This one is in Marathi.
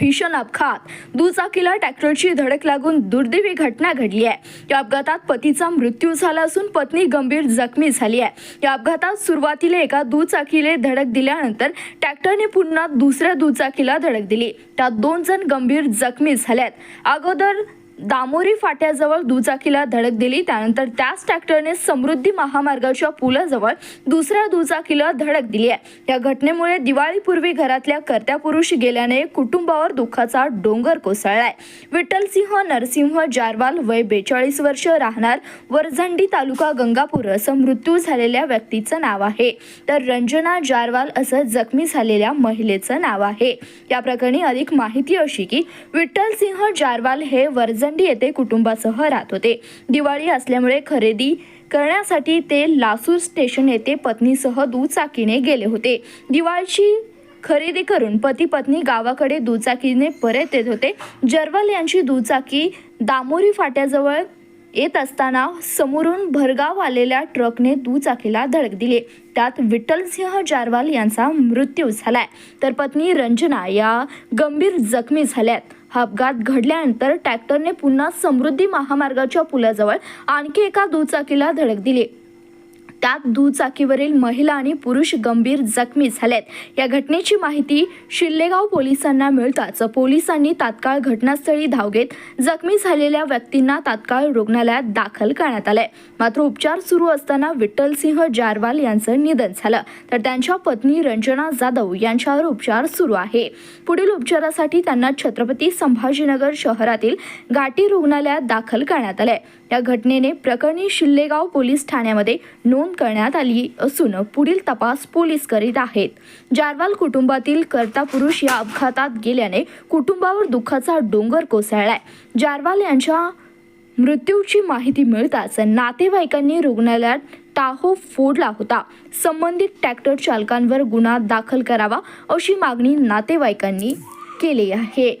भीषण अपघात. दुचाकीला ट्रॅक्टरची धडक लागून दुर्दैवी घटना घडली आहे. या अपघातात पतीचा मृत्यू झाला असून पत्नी गंभीर जखमी झाली आहे. या अपघातात सुरुवातीला एका दुचाकीला धडक दिल्यानंतर ट्रॅक्टरने पुन्हा दुसऱ्या दुचाकीला धडक दिली. त्यात दोन जण गंभीर जखमी झाल्यात अगोदर दामोरी फाट्याजवळ दुचाकीला धडक दिली. त्यानंतर त्याच ट्रॅक्टरने समृद्धी महामार्गाच्या पुलाजवळ दुसऱ्या दुचाकीला धडक दिली आहे. या घटनेमुळे दिवाळीपूर्वी घरातल्या कर्त्या पुरुष गेल्याने कुटुंबावर दुःखाचा डोंगर कोसळलाय. विठ्ठलसिंह नरसिंह जारवाल वय बेचाळीस वर्ष राहणार वरझंडी तालुका गंगापूर असं मृत्यू झालेल्या व्यक्तीचं नाव आहे. तर रंजना जारवाल असं जखमी झालेल्या महिलेचं नाव आहे. या प्रकरणी अधिक माहिती अशी की विठ्ठलसिंह जारवाल हे वरझंडी येथे कुटुंबासह राहत होते. दिवाळी असल्यामुळे खरेदी करण्यासाठी ते लासूर स्टेशन येथे पत्नीसह दुचाकीने गेले होते. दिवाळीची खरेदी करून पती पत्नी गावाकडे दुचाकीने परत येत होते. जरवाल यांची दुचाकी दामोरी फाट्याजवळ येत असताना समोरून भरगाव आलेल्या ट्रकने दुचाकीला धडक दिली. त्यात विठ्ठलसिंह जारवाल यांचा मृत्यू झालाय. तर पत्नी रंजना या गंभीर जखमी झाल्यात. हा अपघात घडल्यानंतर ट्रॅक्टरने पुन्हा समृद्धी महामार्गाच्या पुलाजवळ आणखी एका दुचाकीला धडक दिली. त्यात दुचाकीवरील महिला आणि पुरुष गंभीर जखमी झालेत. या घटनेची माहिती शिल्लेगाव पोलिसांना मिळताच पोलिसांनी तात्काळ घटनास्थळी धाव घेत जखमी झालेल्या व्यक्तींना तात्काळ रुग्णालयात दाखल करण्यात आलंय. मात्र उपचार सुरू असताना विठ्ठलसिंह जारवाल यांचं निधन झालं. तर त्यांच्या पत्नी रंजना जाधव यांच्यावर उपचार सुरू आहे. पुढील उपचारासाठी त्यांना छत्रपती संभाजीनगर शहरातील घाटी रुग्णालयात दाखल करण्यात आलंय. या घटनेने प्रकरणी शिल्लेगाव पोलीस ठाण्यामध्ये नोंद करण्यात आली असून पुढील तपास पोलीस करीत आहेत. जारवाल कुटुंबातील कर्ता पुरुष या अपघातात गेल्याने कुटुंबावर दुःखाचा डोंगर कोसळलाय. जारवाल यांच्या मृत्यूची माहिती मिळताच नातेवाईकांनी रुग्णालयात टाहो फोडला होता. संबंधित ट्रॅक्टर चालकांवर गुन्हा दाखल करावा अशी मागणी नातेवाईकांनी केली आहे.